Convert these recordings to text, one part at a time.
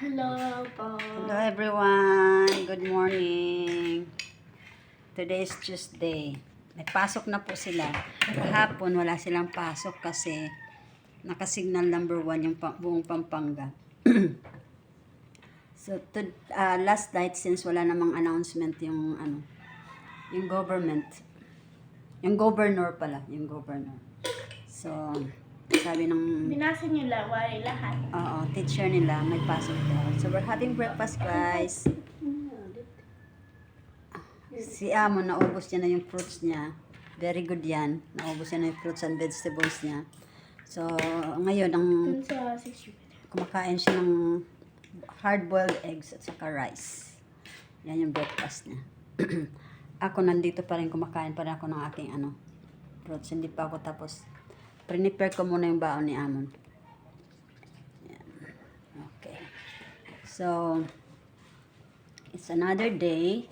Hello po. Hello everyone, good morning. Today is Tuesday. May pasok na po sila. Kahapon wala silang pasok kasi nakasignal number one yung buong Pampanga. so to, uh, last night since wala namang announcement yung ano, yung government, yung governor pala, yung governor. So, sabi ng Binasa niyo lang, wala lahat. Oo, teacher nila, may pasok daw. So, we're having breakfast, guys. Si Amo, naubos niya na yung fruits niya. Very good yan. Naubos niya na yung fruits and vegetables niya. So, ngayon, ang Dun sa 6 kumakain siya ng hard-boiled eggs at saka rice. Yan yung breakfast niya. ako nandito pa rin kumakain pa rin ako ng aking ano, fruits. Hindi pa ako tapos. Prepare ko muna yung baon ni Amon. Yan. Okay. So, it's another day.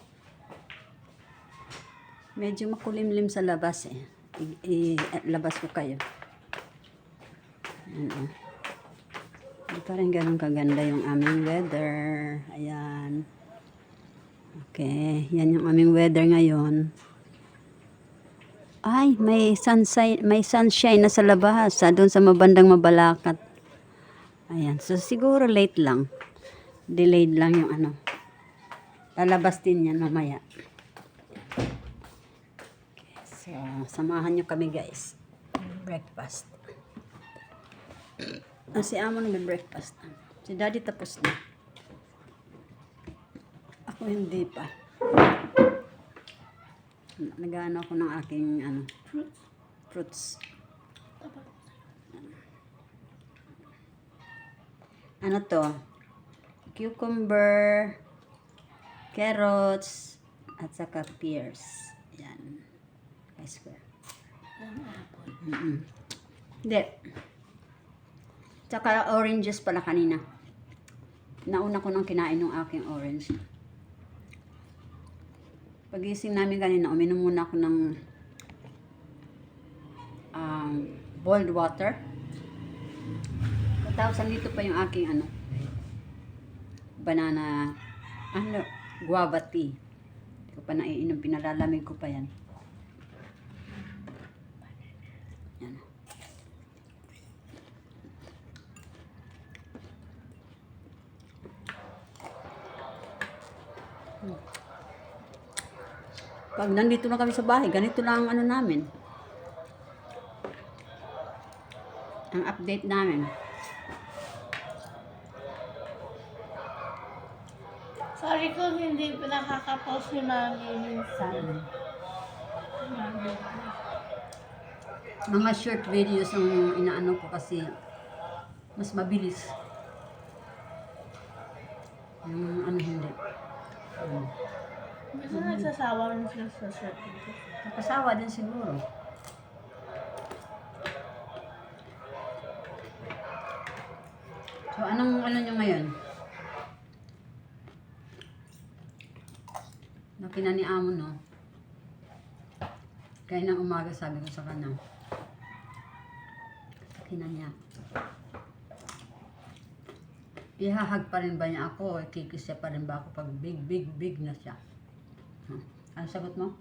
Medyo makulimlim sa labas eh. I- i- labas ko kayo. Yan oh. Hindi pa rin ganun kaganda yung aming weather. Ayan. Okay. Yan yung aming weather ngayon. Ay, may sunshine, may sunshine na sa labas. Sa doon sa mabandang mabalakat. Ayan. So, siguro late lang. Delayed lang yung ano. Lalabas din yan mamaya. Okay, so, samahan nyo kami guys. Breakfast. Ah, si Amo nag-breakfast na. Si Daddy tapos na. Ako hindi pa. Nag-ano ako ng aking ano, fruits. fruits. Ano to? Cucumber, carrots, at saka pears. Yan. Ice cream. Mm-mm. Hindi. Tsaka oranges pala kanina. Nauna ko nang kinain ng aking orange. Pagising namin kanina, uminom muna ako ng um, boiled water. Tapos andito pa yung aking ano, banana, ano, guava tea. Hindi ko pa naiinom, pinalalamig ko pa yan. Pag nandito na kami sa bahay, ganito lang ang ano namin. Ang update namin. Sorry kung hindi pa nakakapost ni Mami minsan. Mga short videos ang inaano ko kasi mas mabilis. Yung ano hindi. Um, Basta nagsasawa rin sila sa video. Nakasawa din siguro. So, anong ano nyo ngayon? Nakina ni Amo, no? Kaya ng umaga sabi ko sa kanya. Nakina niya. Ihahag pa rin ba niya ako? Kikis niya pa rin ba ako pag big, big, big na siya? Hmm. Ano sagot mo?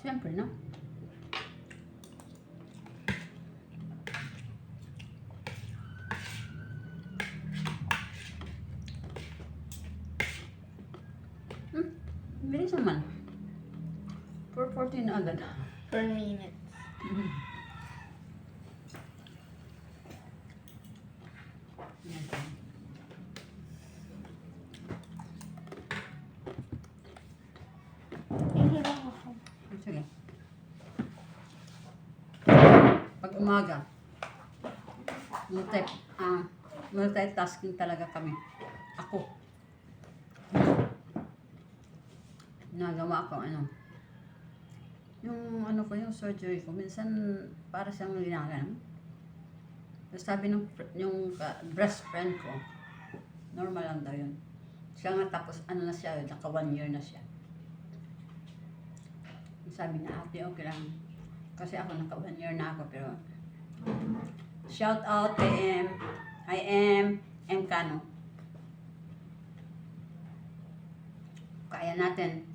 Siyempre, no? Hmm, bilis naman. 4.14 na agad. Per minute. Hindi lang ako. Sige. Pag umaga, multi, ah, multitasking talaga kami. Ako. Nagawa ko, ano, yung ano ko, yung surgery ko, minsan para siyang ginaganon. Tapos sabi ng yung ka- best friend ko, normal lang daw yun. Siya nga tapos, ano na siya, naka one year na siya. sabi na ate, okay lang. Kasi ako naka one year na ako, pero shout out kay M. I am M. Cano. Kaya natin.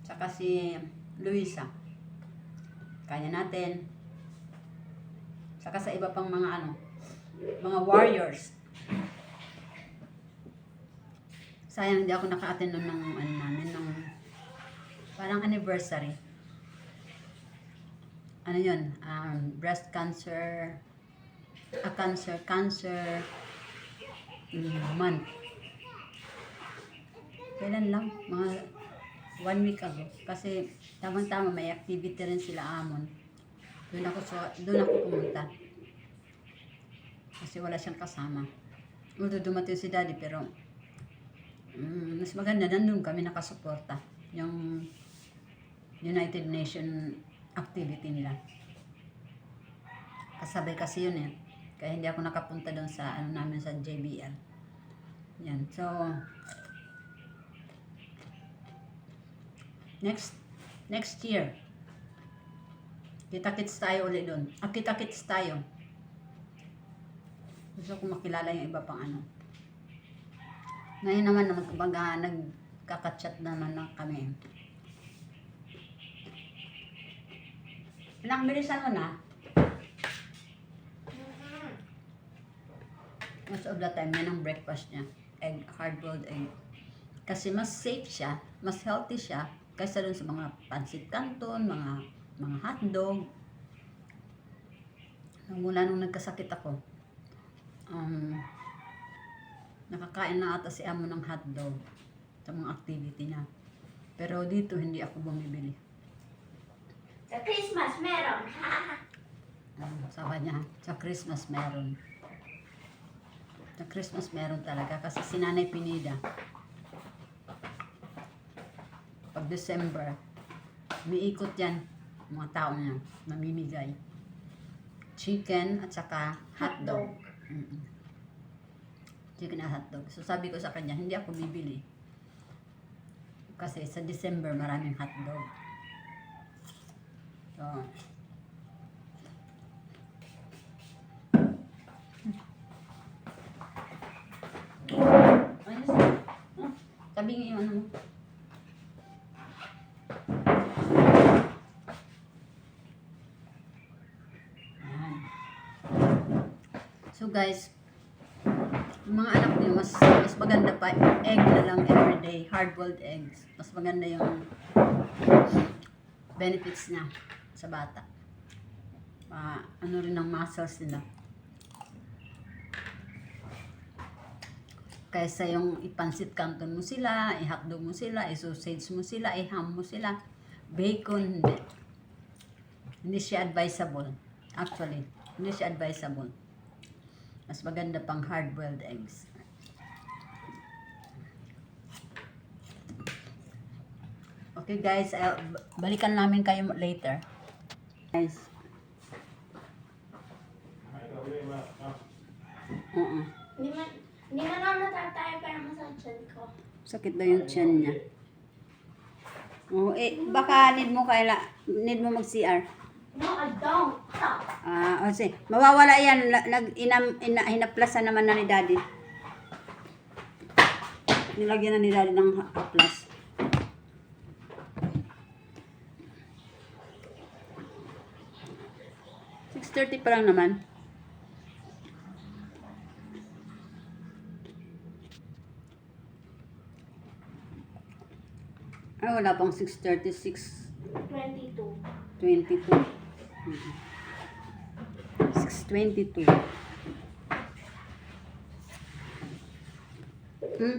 Tsaka si Luisa. Kaya natin. Saka sa iba pang mga ano, mga warriors. Sayang hindi ako naka-attend nun ng ano namin, ng parang anniversary. Ano yun? Um, breast cancer, a cancer, cancer mm, month. Kailan lang? Mga one week ago. Kasi tamang-tama may activity rin sila amon. Doon ako, so, doon ako pumunta. Kasi wala siyang kasama. Although dumating si daddy pero mm, mas maganda nandun kami nakasuporta. Yung United Nation activity nila. Kasabay kasi yun eh. Kaya hindi ako nakapunta doon sa ano namin sa JBL. Yan. So, next next year, kita-kits tayo ulit doon. Ah, kita-kits tayo. Gusto ko makilala yung iba pang ano. Ngayon naman, magbaga, nagkakachat naman na kami. Anak, bilisan mo na. Most of the time, yan ang breakfast niya. Egg, hard-boiled egg. Kasi mas safe siya, mas healthy siya, kaysa dun sa mga pancit canton, mga mga hotdog. Mula nung nagkasakit ako, um, nakakain na ata si amo ng hotdog sa mga activity niya. Pero dito, hindi ako bumibili. Sa Christmas, meron. Um, sabi niya, sa Christmas meron. Sa Christmas meron talaga kasi si Nanay Pinida. Pag December, umiikot yan mga tao niya, namimigay. Chicken at saka hotdog. Chicken at hotdog. So sabi ko sa kanya, hindi ako bibili. Kasi sa December maraming hotdog. Na. Ah, Sabi nga yung ano mo. So guys, yung mga anak niyo, mas, mas maganda pa, egg na lang everyday, hard-boiled eggs. Mas maganda yung benefits niya sa bata. Pa, ano rin ang muscles nila. Kaysa yung ipansit canton mo sila, i-hotdog mo sila, i-sausage mo sila, i-ham mo sila. Bacon, hindi. Hindi siya advisable. Actually, hindi siya advisable. Mas maganda pang hard-boiled eggs. Okay guys, I'll- balikan namin kayo later. Guys. Oo. Hindi man, hindi man ako natatay pero masakit ko. Sakit daw yung tiyan niya. Oh, eh, baka need mo kaila, need mo mag-CR. No, I don't. Stop. Ah, o sige. Mawawala yan. Nag, inam, ina, hinaplasan naman na ni daddy. Nilagyan na ni daddy ng ha- haplas. Six thirty pa lang naman. Ah, wala pang 6.36. 22. 22. Mhm. 622. Hmm?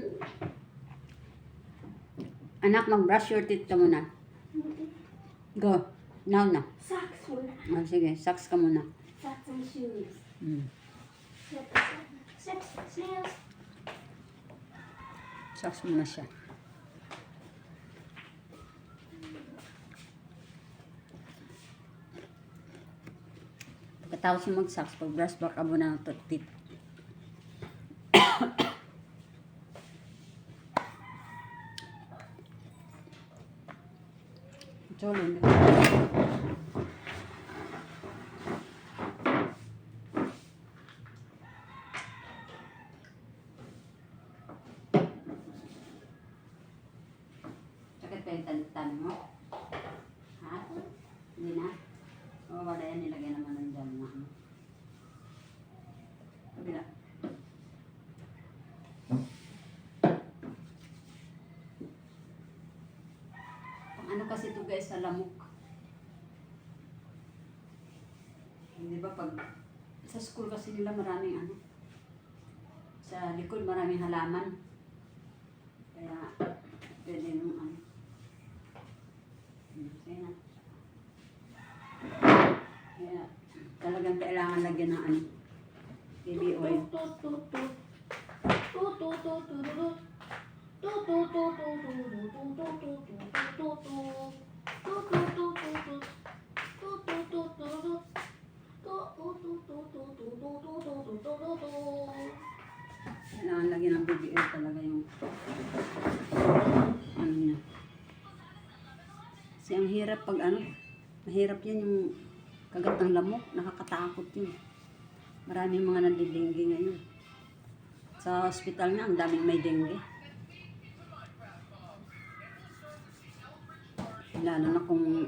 Anak, mag-brush your teeth ka muna. Go. Now na. Socks Oh, sige, socks ka muna. Socks and shoes. Hmm. Socks, shoes. Socks muna siya. Pagkatapos mo mag-socks, pag-brush back ka muna ng teeth. Jolene. Sakit pa yung tan mo? Ha? Hindi na? Oo, wala yan. Nilagay naman ng dyan na ano. Kabila. Pang guys sa lamok. Di ba pag sa school kasi nila maraming ano sa likod maraming halaman. Kaya pwede nung ano. Hmm, Sige na. Kaya talagang kailangan lagyan ng ano baby oil. Kailangan lagyan ng baby oil talaga yung ano niya. Kasi ang hirap pag ano, mahirap yan yung kagat ng lamok, nakakatakot yun. Maraming mga nandidengge ngayon. Sa hospital nga, ang daming may dengue. Lalo na kung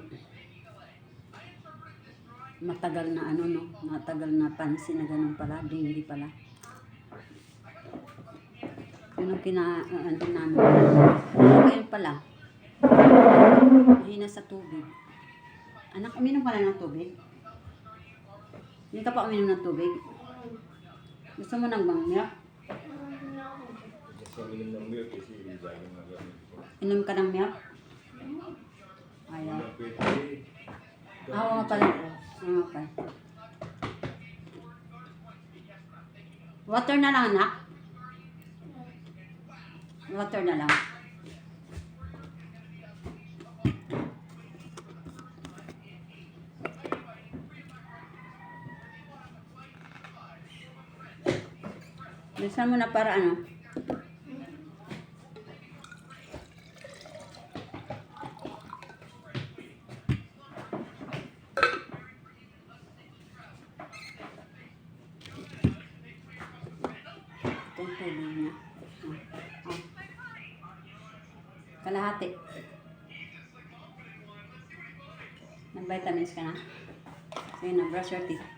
matagal na ano no, matagal na pansin na ganun pala, dengue pala. Yun ang kina, uh, ano namin. Ngayon pala, mahina sa tubig. Anak, uminom ka na ng tubig? Hindi ka pa uminom ng tubig? Gusto mo ng bang milk? Gusto minum ng milk kasi dahil nga gamit ko. Inom ka ng milk? Ayaw. Ah, oo nga pala. Oo nga pala. Water na lang, anak. Water na lang. Bilisan mo na para ano? Itong tubig niya. Oh. Oh. Kalahati. Nag-vitamins ka na? Sige na, brush your teeth.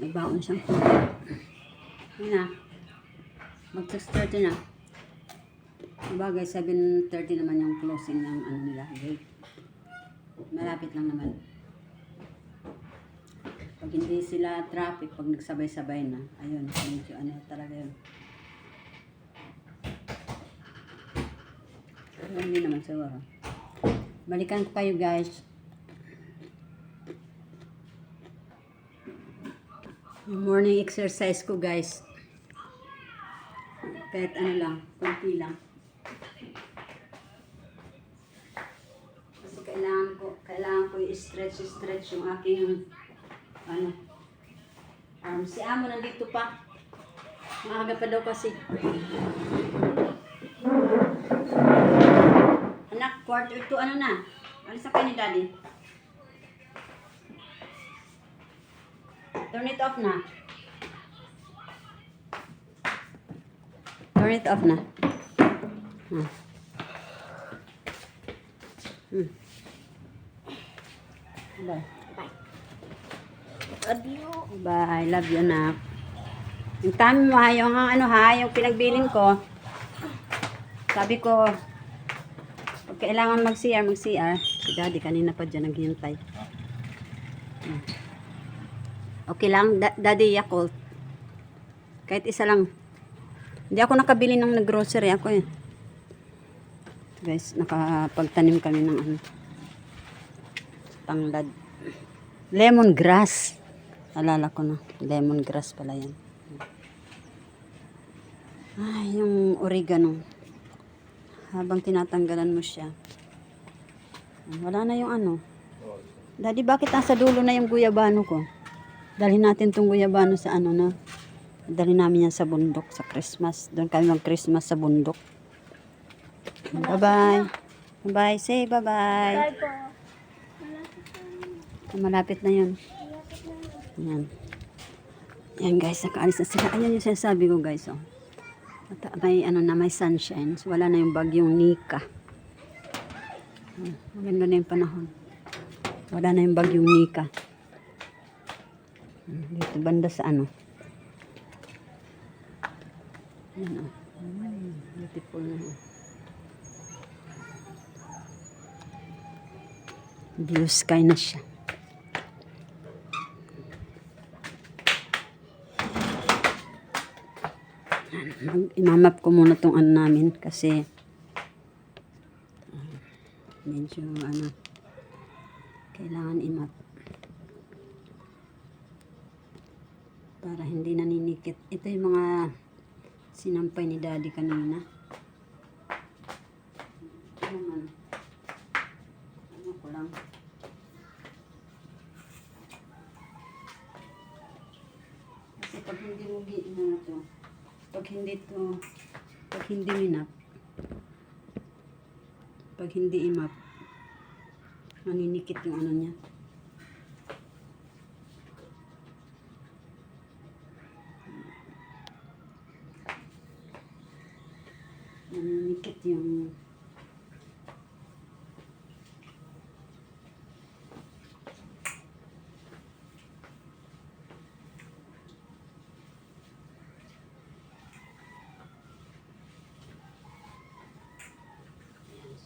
May baon siyang tubig. Sige na. Mag-6.30 na. Bagay, 7.30 naman yung closing ng ano nila, gate. Malapit lang naman. Pag hindi sila traffic, pag nagsabay-sabay na, ayun, medyo ano talaga yun. Pero hindi naman siguro. Balikan ko kayo guys. Morning exercise ko guys. Kahit ano lang, kunti lang. Kasi kailangan ko, kailangan ko i-stretch, stretch yung aking ano, arm. Si Amo nandito pa. Maaga pa daw kasi. Anak, quarter to ano na? Alis na kayo Daddy. Turn it off na. Turn it off na. Hmm. Hmm. Bye. Bye. Love you, anak. Yung tami mo, ha, yung ano ha, yung pinagbiling ko. Sabi ko, pag kailangan mag-CR, mag-CR. Si daddy kanina pa dyan naghihintay. Hmm. Okay lang, da- daddy Yakult. Kahit isa lang. Hindi ako nakabili ng nag-grocery ako eh. Guys, nakapagtanim kami ng ano. Tanglad. Lemongrass. Alala ko na. Lemongrass pala yan. Ay, yung oregano. Habang tinatanggalan mo siya. Wala na yung ano. Daddy, bakit nasa dulo na yung guyabano ko? Dalhin natin tong guyabano sa ano na. Dalhin namin yan sa bundok sa Christmas. Doon kami mag-Christmas sa bundok. Bye-bye. Bye-bye. Say bye-bye. Bye. Malapit na yun. Yan. Yan guys, nakaalis na sila. Ayan yung sinasabi ko guys. Oh. May ano na, may sunshine. So, wala na yung bagyong Nika. Maganda na yung panahon. Wala na yung bagyong Nika. Dito banda sa ano. Yan oh. Hmm, beautiful na. oh. Blue sky na siya. Imamap ko muna tong ano namin kasi ah, medyo ano kailangan imap para hindi naninikit. Ito yung mga sinampay ni daddy kanina. Ito naman ano lang. Kasi pag hindi mo gi ano to pag hindi to pag hindi minap pag hindi imap maninikit yung ano niya maninikit yung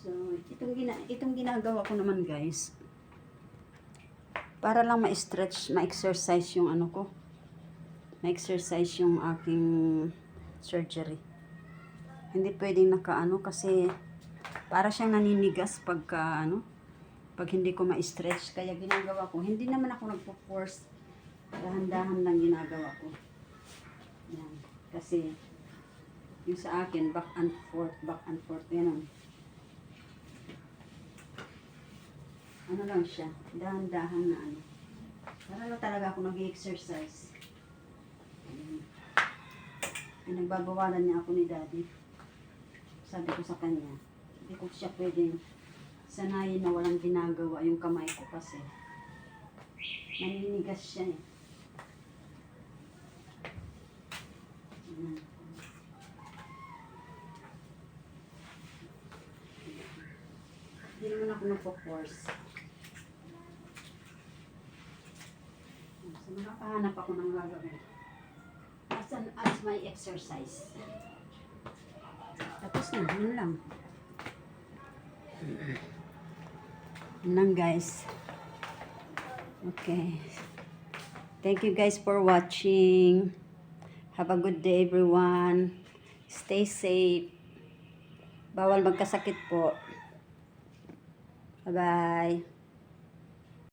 So, itong, gina itong ginagawa ko naman guys, para lang ma-stretch, ma-exercise yung ano ko, ma-exercise yung aking surgery. Hindi pwedeng nakaano kasi para siyang naninigas pagka ano, pag hindi ko ma-stretch. Kaya ginagawa ko, hindi naman ako nagpo-force. Dahan-dahan lang ginagawa ko. Yan. Kasi yung sa akin, back and forth, back and forth, yan ano lang siya, dahan-dahan na ano. Para lang talaga ako nag-exercise. Pinagbabawalan niya ako ni daddy. Sabi ko sa kanya, hindi ko siya pwedeng sanayin na walang ginagawa yung kamay ko kasi naninigas siya eh. Hindi naman ako nagpo-force. So, nakakahanap ako ng gagawin. As, an, as my exercise. Tapos na, yun lang. Yun lang guys. Okay. Thank you guys for watching. Have a good day everyone. Stay safe. Bawal magkasakit po. Bye-bye.